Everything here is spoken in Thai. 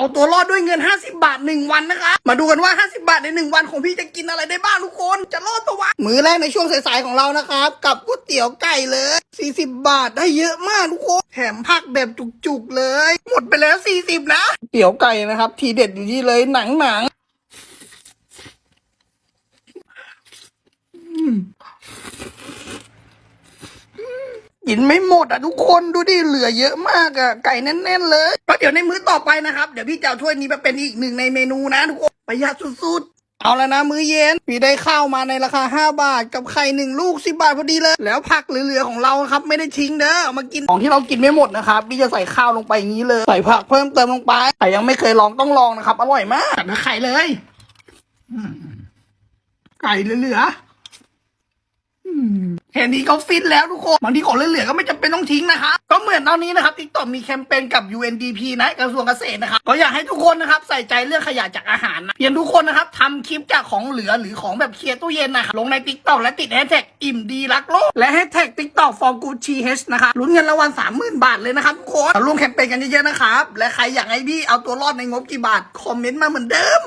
เอาตัวรอดด้วยเงิน 50 บาท 1 วันนะคะ มาดูกันว่า 50 บาทใน 1 วันของพี่จะกินอะไรได้บ้างทุกคน จะรอดตัววะ มื้อแรกในช่วงสายๆของเรานะครับ กับก๋วยเตี๋ยวไก่เลย 40 บาทได้เยอะมากทุกคน แถมผักแบบจุกๆเลย หมดไปแล้ว 40 นะเตี๋ยวไก่นะครับ ทีเด็ดอยู่ที่เลยหนังหนัง กินไม่หมดอะทุกคนดูดิเหลือเยอะมากอะไก่แน่นๆเลยก็เดี๋ยวในมื้อต่อไปนะครับ เดี๋ยวพี่จะเอาถ้วยนี้มาเป็นอีกหนึ่งในเมนูนะทุกคนประหยัดสุดๆ เอาแล้วนะ มื้อเย็นพี่ได้ข้าวมาในราคา 5 บาท กับไข่หนึ่งลูก 10 บาทพอดีเลย แล้วผักเหลือๆของเราครับไม่ได้ทิ้งเด้อเอามากินของที่เรากินไม่หมดนะครับพี่จะใส่ข้าวลงไปอย่างนี้เลยใส่ผักเพิ่มเติมลงไปใครยังไม่เคยลองต้องลองนะครับอร่อยมากจัดไข่เลยไก่เหลือๆ แค่นี้ก็ฟิตแล้วทุกคน บางทีของเหลือๆก็ไม่จำเป็นต้องทิ้งนะคะ ก็เหมือนตอนนี้นะครับทิกตอกมีแคมเปญกับ UNDP นะกระทรวงเกษตรนะครับก็อยากให้ทุกคนนะครับใส่ใจเรื่องขยะจากอาหารนะเพียงทุกคนนะครับทำคลิปจากของเหลือหรือของแบบเคลียร์ตู้เย็นนะครับลงในทิกตอกและติดแฮชแท็กอิ่มดีรักโลกและแฮชแท็กทิกตอก for good ch นะคะลุ้นเงินรางวัล30,000บาทเลยนะครับทุกคนร่วมแคมเปญกันเยอะๆนะครับและใครอยากให้พี่เอาตัวรอดในงบกี่บาทคอมเมนต์มาเหมือนเดิม